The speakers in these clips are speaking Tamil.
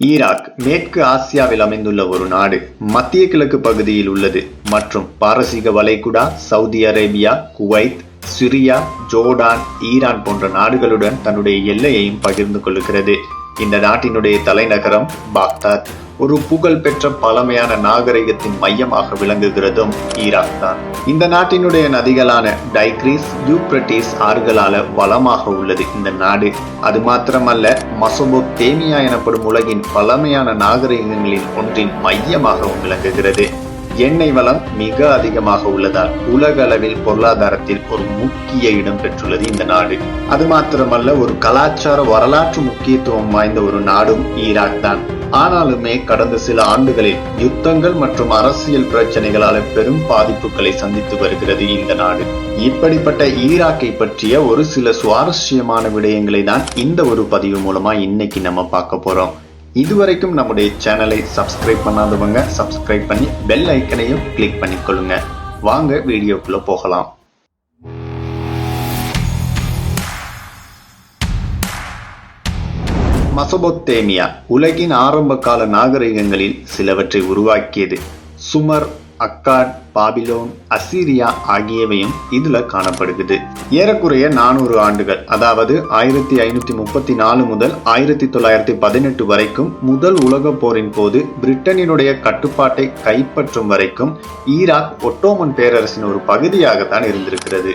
ஈராக் மேற்கு ஆசியாவில் அமைந்துள்ள ஒரு நாடு மத்திய கிழக்கு பகுதியில் உள்ளது மற்றும் பாரசீக வளைகுடா Saudi Arabia Kuwait Syria Jordan Iran போன்ற நாடுகளுடன் தன்னுடைய எல்லையையும் பகிர்ந்து கொள்கிறது இந்த நாட்டினுடைய தலைநகரம் பாக்தாத். ஒரு புகழ்பெற்ற பழமையான நாகரிகத்தின் மையமாக விளங்குகிறதும் ஈராக் தான் இந்த நாட்டினுடைய நதிகளான டைக்ரீஸ் யூப்ரட்டிஸ் ஆறுகளால வளமாக உள்ளது இந்த நாடு. அது மாத்திரமல்ல மசோபோத்தேமியா எனப்படும் உலகின் பழமையான நாகரிகங்களின் ஒன்றின் மையமாகவும் விளங்குகிறது. எண்ணெய் வளம் மிக அதிகமாக உள்ளதால் உலக அளவில் பொருளாதாரத்தில் ஒரு முக்கிய இடம் பெற்றுள்ளது இந்த நாடு. அது மாத்திரமல்ல ஒரு கலாச்சார வரலாற்று முக்கியத்துவம் வாய்ந்த ஒரு நாடும் ஈராக் தான். ஆனாலுமே கடந்த சில ஆண்டுகளில் யுத்தங்கள் மற்றும் அரசியல் பிரச்சனைகளால பெரும் பாதிப்புகளை சந்தித்து வருகிறது இந்த நாடு. இப்படிப்பட்ட ஈராக்கை பற்றிய ஒரு சில சுவாரஸ்யமான விடயங்களை தான் இந்த ஒரு பதிவு மூலமா இன்னைக்கு நம்ம பார்க்க போறோம். இதுவரைக்கும் நம்முடைய சேனலை சப்ஸ்கிரைப் பண்ணாதவங்க சப்ஸ்கிரைப் பண்ணி பெல் ஐக்கனையும் கிளிக் பண்ணிக்கொள்ளுங்க. வாங்க வீடியோக்குள்ள போகலாம். மசபொத்தேமியா உலகின் ஆரம்ப கால நாகரிகங்களில் சிலவற்றை உருவாக்கியது. சுமர் அக்காட் பாபிலோன் அசீரியா ஆகியவையும் இதுல காணப்படுகிறது. ஏறக்குறைய நானூறு ஆண்டுகள் அதாவது ஆயிரத்தி ஐநூத்தி முப்பத்தி நாலு முதல் ஆயிரத்தி தொள்ளாயிரத்தி பதினெட்டு வரைக்கும் முதல் உலக போரின் போது பிரிட்டனினுடைய கட்டுப்பாட்டை கைப்பற்றும் வரைக்கும் ஈராக் ஒட்டோமன் பேரரசின் ஒரு பகுதியாகத்தான் இருந்திருக்கிறது.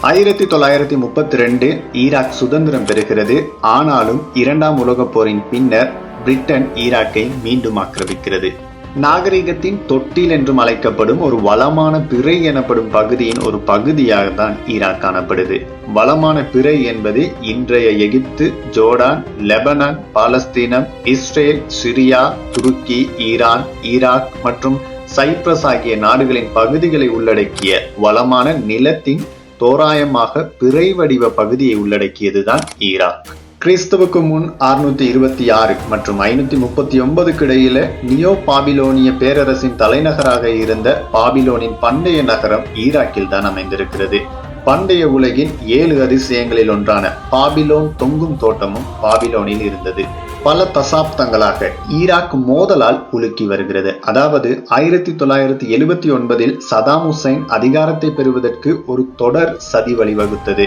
ஆயிரத்தி தொள்ளாயிரத்தி முப்பத்தி ரெண்டு ஈராக் சுதந்திரம் பெறுகிறது. ஆனாலும் இரண்டாம் உலகப் போரின் பின்னர் பிரிட்டன் ஈராக்கை மீண்டும் ஆக்கிரமிக்கிறது. நாகரிகத்தின் தொட்டில் என்றும் அழைக்கப்படும் ஒரு வளமான பிறை எனப்படும் பகுதியின் ஒரு பகுதியாக தான் ஈராக் காணப்படுது. வளமான பிறை என்பது இன்றைய எகிப்து ஜோர்டான் லெபனான் பாலஸ்தீனம் இஸ்ரேல் சிரியா துருக்கி ஈரான் ஈராக் மற்றும் சைப்ரஸ் ஆகிய நாடுகளின் பகுதிகளை உள்ளடக்கிய வளமான நிலத்தின் தோராயமாக பிறை வடிவ பகுதியை உள்ளடக்கியதுதான் ஈராக். கிறிஸ்துவுக்கு முன் அறுநூத்தி இருபத்தி ஆறு மற்றும் ஐநூத்தி முப்பத்தி ஒன்பதுக்கு இடையில நியோ பாபிலோனிய பேரரசின் தலைநகராக இருந்த பாபிலோனின் பண்டைய நகரம் ஈராக்கில் தான் அமைந்திருக்கிறது. பண்டைய உலகின் ஏழு அதிசயங்களில் ஒன்றான பாபிலோன் தொங்கும் தோட்டமும் பாபிலோனில் இருந்தது. பல தசாப்தங்களாக ஈராக் மோதலால் உலுக்கி வருகிறது. அதாவது ஆயிரத்தி தொள்ளாயிரத்தி எழுபத்தி ஒன்பதில் சதாம் ஹுசைன் அதிகாரத்தை பெறுவதற்கு ஒரு தொடர் சதி வழிவகுத்தது.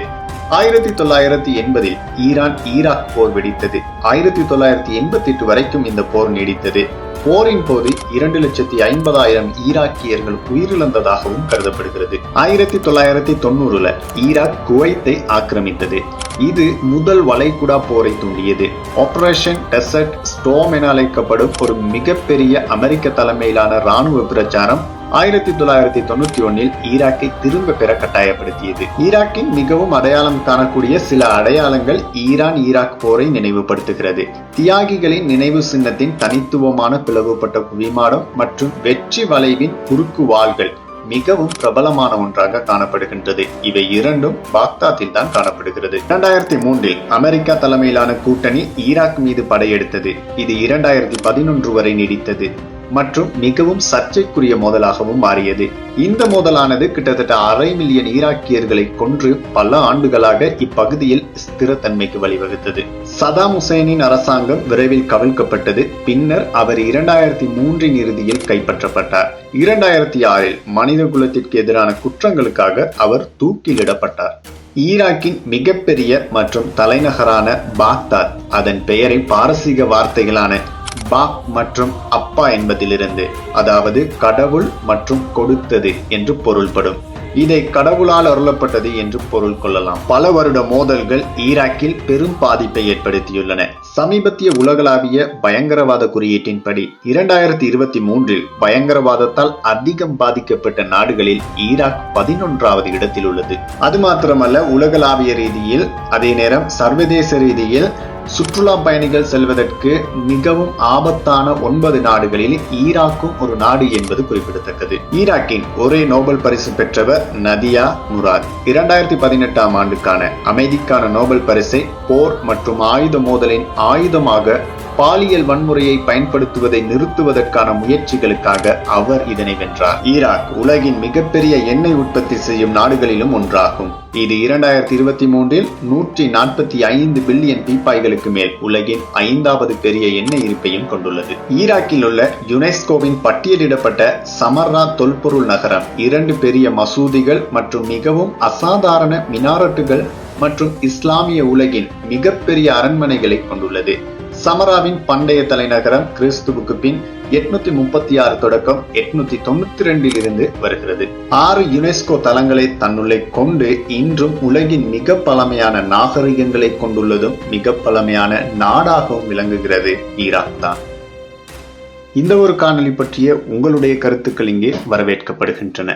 ஆயிரத்தி தொள்ளாயிரத்தி எண்பதில் ஈரான் ஈராக் போர் வெடித்தது. ஆயிரத்தி தொள்ளாயிரத்தி எண்பத்தி எட்டு வரைக்கும் இந்த போர் நீடித்தது. போரின் போது இரண்டு லட்சத்தி ஐம்பதாயிரம் ஈராக்கியர்கள் உயிரிழந்ததாகவும் கருதப்படுகிறது. ஆயிரத்தி தொள்ளாயிரத்தி தொண்ணூறுல ஈராக் குவைத்தை ஆக்கிரமித்தது. இது முதல் வளைகுடா போரை தூண்டியது. ஆபரேஷன் டெசர்ட் ஸ்டோம் என அழைக்கப்படும் ஒரு மிகப்பெரிய அமெரிக்க தலைமையிலான ராணுவ பிரச்சாரம் ஆயிரத்தி தொள்ளாயிரத்தி தொண்ணூத்தி ஒன்னில் ஈராக்கை திரும்ப பெற கட்டாயப்படுத்தியது. ஈராக்கின் மிகவும் அடையாளம் காணக்கூடிய சில அடையாளங்கள் ஈரான் ஈராக் போரை நினைவுபடுத்துகிறது. தியாகிகளின் நினைவு சின்னத்தின் தனித்துவமான பிளவுபட்ட குவிமாடம் மற்றும் வெற்றி வளைவின் குறுக்கு வாள்கள் மிகவும் பிரபலமான ஒன்றாக காணப்படுகின்றது. இவை இரண்டும் பாக்தாத்தில் தான் காணப்படுகிறது. இரண்டாயிரத்தி மூன்றில் அமெரிக்கா தலைமையிலான கூட்டணி ஈராக் மீது படையெடுத்தது. இது இரண்டாயிரத்தி பதினொன்று வரை நீடித்தது. மற்றும் மிகவும் சர்ச்சைக்குரிய மோதலாகவும் மாறியது. இந்த மோதலானது கிட்டத்தட்ட அரை மில்லியன் ஈராக்கியர்களை கொன்று பல ஆண்டுகளாக இப்பகுதியில் ஸ்திரத்தன்மைக்கு வழிவகுத்தது. சதாம் ஹுசேனின் அரசாங்கம் விரைவில் கவிழ்க்கப்பட்டது. பின்னர் அவர் இரண்டாயிரத்தி மூன்றின் இறுதியில் கைப்பற்றப்பட்டார். இரண்டாயிரத்தி ஆறில் மனித குலத்திற்கு எதிரான குற்றங்களுக்காக அவர் தூக்கிலிடப்பட்டார். ஈராக்கின் மிகப்பெரிய மற்றும் தலைநகரான பாக்தாத் அதன் பெயரை பாரசீக வார்த்தைகளான பாக் மற்றும் அப்பா என்பதிலிருந்து அதாவது கடவுள் மற்றும் கொடுத்தது என்று பொருள்படும். இதை கடவுளால் அருளப்பட்டது என்று பொருள் கொள்ளலாம். பல வருட மோதல்கள் ஈராக்கில் பெரும் பாதிப்பை ஏற்படுத்தியுள்ளன. சமீபத்திய உலகளாவிய பயங்கரவாத குறியீட்டின்படி இரண்டாயிரத்தி இருபத்தி மூன்றில் பயங்கரவாதத்தால் அதிகம் பாதிக்கப்பட்ட நாடுகளில் ஈராக் பதினொன்றாவது இடத்தில் உள்ளது. அது மாத்திரமல்ல உலகளாவிய ரீதியில் அதே நேரம் சர்வதேச ரீதியில் சுற்றுலா பயணிகள் செல்வதற்கு மிகவும் ஆபத்தான ஒன்பது நாடுகளில் ஈராக்கும் ஒரு நாடு என்பது குறிப்பிடத்தக்கது. ஈராக்கின் ஒரே நோபல் பரிசு பெற்றவர் நதியா முராத். இரண்டாயிரத்தி பதினெட்டாம் ஆண்டுக்கான அமைதிக்கான நோபல் பரிசை போர் மற்றும் ஆயுத மோதலின் ஆயுதமாக பாலியல் வன்முறையை பயன்படுத்துவதை நிறுத்துவதற்கான முயற்சிகளுக்காக அவர் இதனை வென்றார். ஈராக் உலகின் மிகப்பெரிய எண்ணெய் உற்பத்தி செய்யும் நாடுகளிலும் ஒன்றாகும். இது இரண்டாயிரத்தி இருபத்தி மூன்றில் நூற்றி நாற்பத்தி ஐந்து பில்லியன் பீப்பாய்களுக்கு மேல் உலகின் ஐந்தாவது பெரிய எண்ணெய் இருப்பையும் கொண்டுள்ளது. ஈராக்கில் உள்ள யுனெஸ்கோவின் பட்டியலிடப்பட்ட சமர்ரா தொல்பொருள் நகரம் இரண்டு பெரிய மசூதிகள் மற்றும் மிகவும் அசாதாரண மினாரட்டுகள் மற்றும் இஸ்லாமிய உலகின் மிகப்பெரிய அரண்மனைகளை கொண்டுள்ளது. சமராவின் பண்டைய தலைநகரம் கிறிஸ்துவுக்கு பின் எட்நூத்தி முப்பத்தி ஆறு தொடக்கம் எட்நூத்தி தொண்ணூத்தி ரெண்டில் இருந்து வருகிறது. ஆறு யுனெஸ்கோ தலங்களை தன்னுள்ளே கொண்டு இன்றும் உலகின் மிக பழமையான நாகரிகங்களை கொண்டுள்ளதும் மிக பழமையான நாடாகவும் விளங்குகிறது ஈராக் தான். இந்த ஒரு காணொளி பற்றிய உங்களுடைய கருத்துக்கள் இங்கே வரவேற்கப்படுகின்றன.